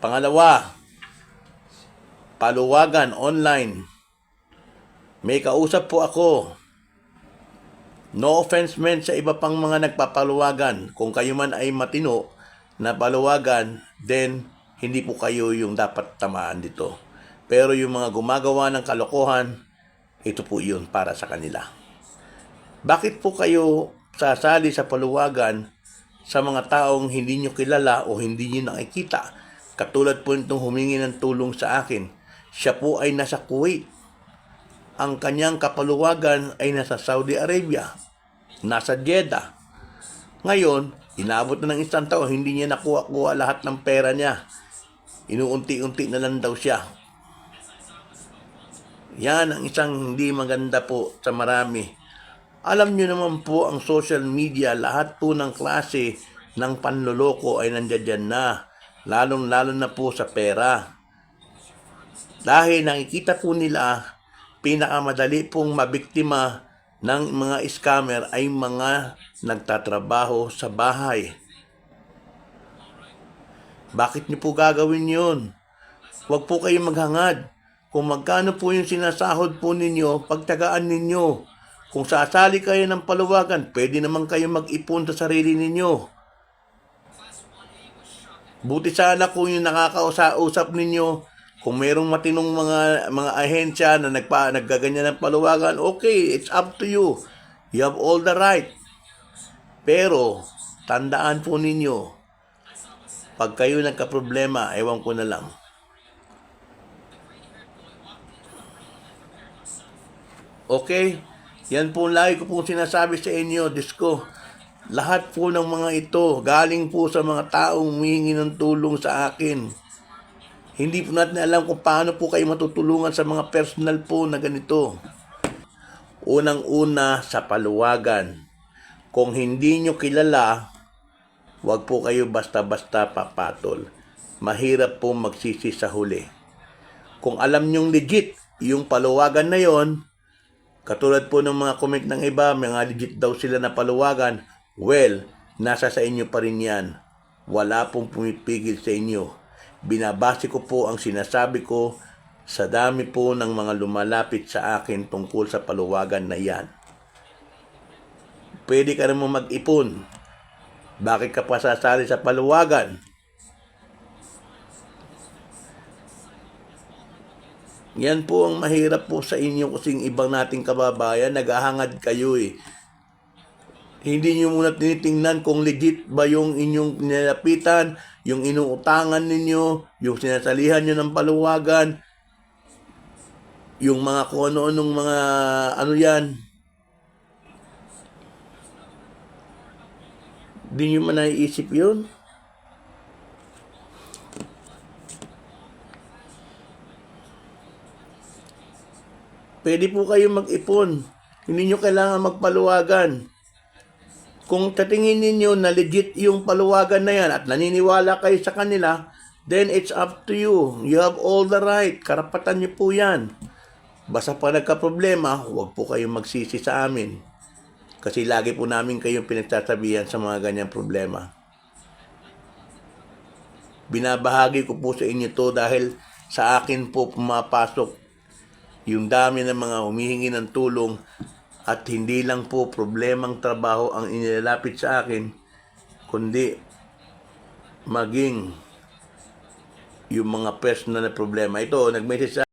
Pangalawa, paluwagan online. May kausap po ako. No offense meant sa iba pang mga nagpapaluwagan. Kung kayo man ay matino na paluwagan, then hindi po kayo yung dapat tamaan dito. Pero yung mga gumagawa ng kalokohan, ito po yun para sa kanila. Bakit po kayo sasali sa paluwagan sa mga taong hindi nyo kilala o hindi nyo nakikita? Katulad po nitong humingi ng tulong sa akin. Siya po ay nasa Kuwait. Ang kanyang kapaluwagan ay nasa Saudi Arabia. Nasa Jeddah. Ngayon, inabot na ng isang taon, hindi niya nakuha-kuha lahat ng pera niya. Inuunti-unti na lang daw siya. Yan ang isang hindi maganda po sa marami. Alam nyo naman po ang social media, lahat po ng klase ng panloloko ay nandiyan na. Lalong-lalo na po sa pera. Dahil nakikita po nila, pinakamadali pong mabiktima ng mga scammer ay mga nagtatrabaho sa bahay. Bakit niyo po gagawin yun? Huwag po kayong maghangad. Kung magkano po yung sinasahod po ninyo, pagtagaan ninyo. Kung sasali kayo ng paluwagan, pwede naman kayo mag-ipon sa sarili ninyo. Buti sana kung yung nakakausap ninyo, kung merong matinong mga mga ahensya na nagpa, naggaganyan ng paluwagan, okay, it's up to you. You have all the right. Pero, tandaan po ninyo, pag kayo nagka-problema, ewan ko na lang. Okay? Yan po lagi ko pong sinasabi sa inyo, Diyos. Lahat po ng mga ito, galing po sa mga taong humihingi ng tulong sa akin. Hindi po natin alam kung paano po kayo matutulungan sa mga personal po na ganito. Unang-una sa paluwagan. Kung hindi nyo kilala, Huwag po kayo basta-basta papatol. Mahirap po magsisi sa huli. Kung alam nyong legit yung paluwagan na yon, katulad po ng mga comment ng iba, mga legit daw sila na paluwagan, well, nasa sa inyo pa rin yan. Wala pong pumipigil sa inyo. Binabase ko po ang sinasabi ko sa dami po ng mga lumalapit sa akin tungkol sa paluwagan na yan. Pwede ka naman mag-ipon. Bakit ka pa sasali sa paluwagan? Yan po ang mahirap po sa inyo kasing ibang nating kababayan, naghahangad kayo eh. Hindi nyo muna tinitingnan kung legit ba yung inyong nilapitan, yung inuutangan ninyo, yung sinasalihan nyo ng paluwagan, yung mga kung ano-anong mga ano yan, Di nyo man naiisip yun? Pwede po kayo mag-ipon. Hindi nyo kailangan magpaluwagan. Kung tatingin ninyo na legit yung paluwagan na yan at naniniwala kayo sa kanila, then it's up to you. You have all the right. Karapatan nyo po yan. Basta pa nagka-problema, huwag po kayong magsisi sa amin. Kasi lagi po namin kayong pinagsasabihan sa mga ganyang problema. Binabahagi ko po sa inyo to dahil sa akin po pumapasok yung dami ng mga humihingi ng tulong at hindi lang po problemang trabaho ang inilalapit sa akin, kundi maging yung mga personal na problema. Ito, nag-message sa